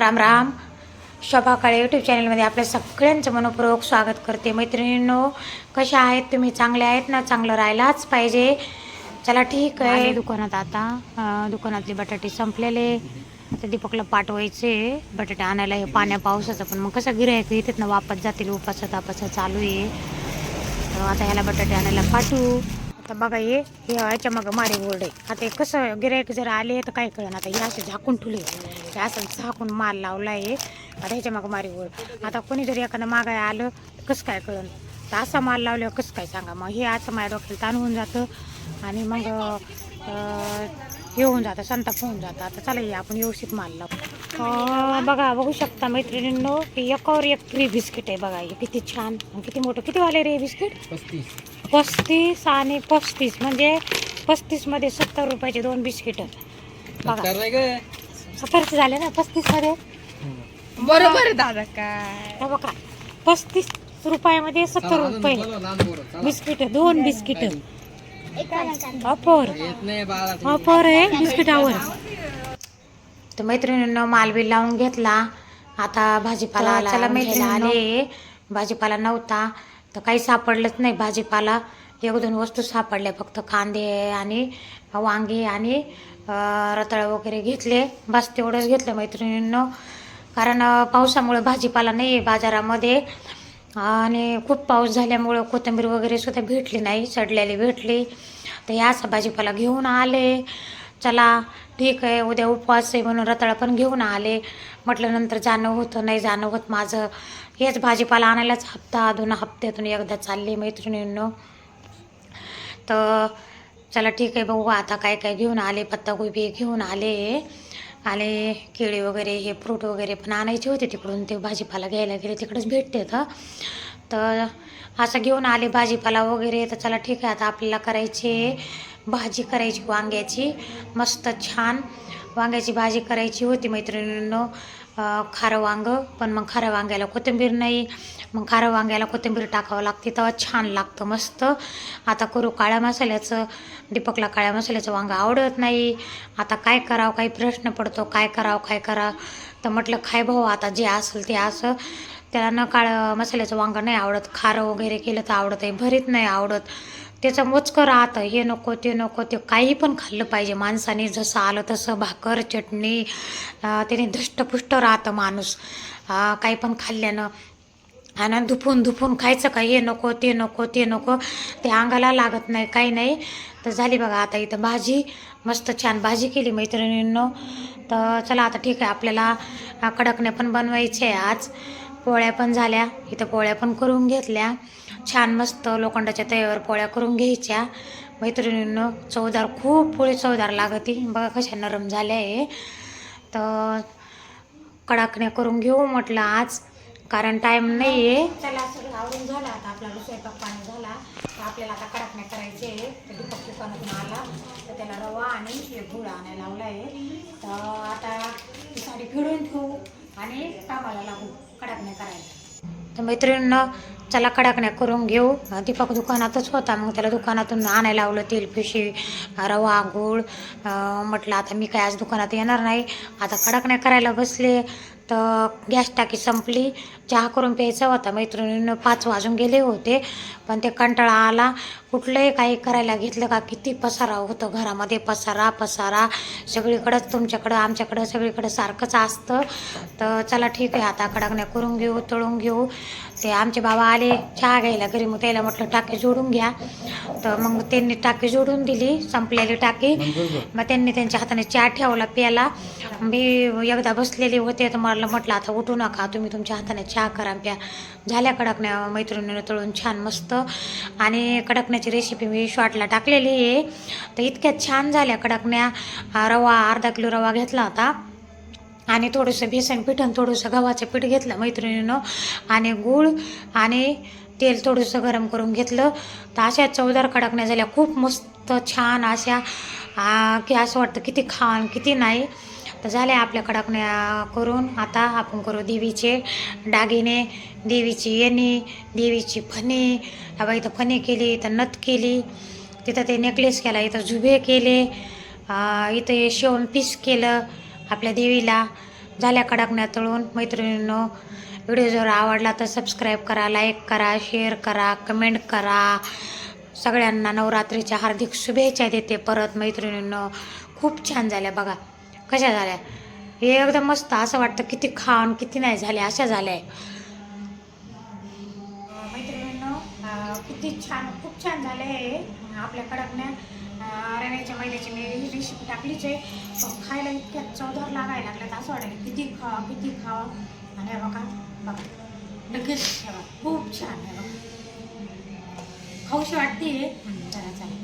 Ram Ram. Shobha Kale YouTube चॅनलमध्ये आपल्या सगळ्यांचं मनपूर्वक स्वागत करते. मैत्रिणींनो कशा आहेत? तुम्ही चांगले आहेत ना? चांगलं राहायलाच पाहिजे. चला ठीक आहे. दुकानात आता. दुकानातले बटाटे संपलेले. आता दीपकला पाठवायचे. बटाटे आणायला हे पाण्या पावसाचं पण मग कसं गिरायक येतात ना? वापस जातील उपासा तापासा चालू आहे. तर आता ह्याला बटाटे आणायला पाठवू. आता बघा ये हे याच्या मग मारे बोर्ड आहे आता हे कसं गिरायक जर आले तर काय कळण आता हे असे झाकून ठुले हे असं झाकून माल लावला आहे आता ह्याच्या मग मारे बोर्ड आता कोणी जर एखादं मागाय आलं तर कसं काय कळण तर असा माल लावल्यावर कसं काय सांगा? मग हे असं माझ्या डोक्याला ताण होऊन जातं. आणि मग हे होऊन जातं संताप होऊन जातं. आता चला ये आपण व्यवस्थित माल लावू. बघा बघू शकता मैत्रिणींनो एकावर एक फ्री बिस्किट आहे बघा. हे किती छान किती मोठं किती वाले रे बिस्किट पस्तीस पस्तीस आणि पस्तीस म्हणजे पस्तीसमध्ये सत्तर रुपयाचे दोन बिस्किट. बघा. सत्तरचे झाले ना पस्तीसमध्ये? बरोबर दादा काय. हे बघा. पस्तीस रुपयामध्ये सत्तर रुपये. बिस्किट दोन बिस्किट. ऑफर. येत नाही बाळा ऑफर आहे बिस्किटावर. तर मैत्रिणींनो मालबिल लावून घेतला. आता भाजीपाला चला मैत्रिणी. आले. भाजीपाला नव्हता. तर काही सापडलंच नाही भाजीपाला. एक दोन वस्तू सापडल्या फक्त कांदे आणि वांगे आणि रताळ वगैरे घेतले. बस तेवढंच घेतलं मैत्रिणींनो. कारण पावसामुळे भाजीपाला नाही आहे बाजारामध्ये. आणि खूप पाऊस झाल्यामुळं कोथिंबीर वगैरे सुद्धा भेटली नाही सडलेली भेटली. तर या असा भाजीपाला घेऊन आले. चला ठीक आहे उद्या उपवास आहे म्हणून रताळा पण घेऊन आले. म्हटलं नंतर जाणं होतं नाही जाणं होत माझं. हेच भाजीपाला आणायलाच हप्ता दोन हप्त्यातून एकदा चालले मैत्रिणींनो. तर चला ठीक आहे बघू आता काय काय घेऊन आले. पत्तागोबी घेऊन आले. आले केळी वगैरे हे फ्रूट वगैरे पण आणायचे होते तिकडून. ते भाजीपाला घ्यायला गेले तिकडंच भेटते तर तर असं घेऊन आले भाजीपाला वगैरे. तर चला ठीक आहे आता आपल्याला करायची भाजी करायची वांग्याची. मस्त छान वांग्याची भाजी करायची होती मैत्रिणींनो. खारं वांगं पण मग खारं वांग्याला कोथिंबीर नाही. मग खारं वांग्याला कोथिंबीर टाकावं लागते तेव्हा छान लागतं मस्त. आता करू काळ्या मसाल्याचं दीपकला काळ्या मसाल्याचं वांगं आवडत नाही. आता काय करावं काही प्रश्न पडतो काय करावं काय करावं तर म्हटलं खाय भाऊ आता जे असेल ते असं. त्याला न काळ मसाल्याचं वांगं नाही आवडत खारं वगैरे केलं तर आवडत आहे भरीत नाही आवडत. त्याचं मोजकं राहतं हे नको ते नको ते काही पण खाल्लं पाहिजे. माणसाने जसं आलं तसं भाकर चटणी त्याने धष्टपुष्ट राहतं माणूस. काही पण खाल्ल्यानं. आणि धुपून धुपून खायचं का? हे नको ते नको ते नको. ते अंगाला लागत नाही काही नाही. तर झाली बघा आता इथं भाजी. मस्त छान भाजी केली मैत्रिणींनो. तर चला आता ठीक आहे आपल्याला अं, कडकण्या पण बनवायचे आहे आज. पोळ्या पण झाल्या. इथं पोळ्या पण करून घेतल्या. छान मस्त लोखंडाच्या तयावर पोळ्या करून घ्यायच्या. मैत्रिणींनो चवदार खूप पोळी चवदार लागती. बघा कशा नरम झाल्या आहे तर कडाकण्या करून घेऊ म्हटलं आज. कारण टाईम नाही आहे चला सगळं आवरून झालं. आता आपला स्वयंपाक पाणी झाला. तर आपल्याला आता कडाकण्या करायचे आहे तर दीपक दुकानातून आला. तर त्याला रवा आणि हे गुळ आणायला लावला आहे तर आता ती साडी फिरून ठेवू आणि कामाला लागू. प्रार्थना करायला तर मैत्रिणींना चला कडाकण्या करून घेऊ. दीपक दुकानातच होता. मग त्याला दुकानातून आणायला लावलं तेल पिशी रवा गूळ. म्हटलं आता मी काय आज दुकानात येणार नाही. आता कडाकण्या करायला बसले. तर गॅस टाकी संपली. चहा करून प्यायचा होता. मैत्रिणीनं पाच वाजून गेले होते. पण ते कंटाळा आला. कुठलंही काही करायला घेतलं का? किती पसारा होतं घरामध्ये. पसारा पसारा. सगळीकडंच तुमच्याकडं आमच्याकडं सगळीकडं सारखंच असतं. तर चला ठीक आहे. आता कडाकण्या करून घेऊ तळून घेऊ. ते आमचे बाबा आले चहा घ्यायला घरी मग त्याला म्हटलं टाकी जोडून घ्या. तर मग त्यांनी टाकी जोडून दिली संपलेली टाकी. मग त्यांनी त्यांच्या हाताने चहा ठेवला प्याला. मी एकदा बसलेले होते तर मला म्हटलं आता उठू नका तुम्ही तुमच्या हाताने चहा करा प्या. झाल्या कडकण्या मैत्रिणीनं तळून छान मस्त. आणि कडकण्याची रेसिपी मी शॉर्टला टाकलेली आहे. तर इतक्या छान झाल्या कडकण्या. रवा अर्धा किलो रवा घेतला होता. आणि थोडंसं बेसन पीठ आणि थोडंसं गव्हाचं पीठ घेतलं मैत्रिणीनं. आणि गूळ आणि तेल थोडंसं गरम करून घेतलं. तर अशा चवदार कडकण्या झाल्या. खूप मस्त छान अशा की असं वाटतं किती खाण किती नाही. तर झाल्या आपल्या कडकण्या करून. आता आपण करू देवीचे दागिने देवीची येणी देवीची फणी. बाबा इथं फणी केली इथं नथ केली. तिथं ते नेकलेस केला इथं झुबे केले. इथं हे पीस केलं. आपल्या देवीला झाल्या कडकण्या तळून मैत्रिणींनो व्हिडिओ जर आवडला तर सबस्क्राईब करा लाईक करा शेअर करा कमेंट करा. सगळ्यांना नवरात्रीच्या हार्दिक शुभेच्छा देते परत मैत्रिणींनो. खूप छान झाल्या बघा. कशा झाल्या? हे एकदम मस्त असं वाटतं किती खाऊन किती नाही झाल्या अशा झाल्या. मैत्रिणींनो किती छान खूप छान झाले आहे आपल्या कडकण्या रव्याच्या मैद्याची मी ही रेसिपी टाकलीच आहे. पण खायला इतक्या चवदार लागायला लागल्यात असं वाटायला किती खावा किती खावा. आणि हे बघा बघा. लगेच ठेवा. खूप छान आहे बघा. खाऊशी वाटते चला चला.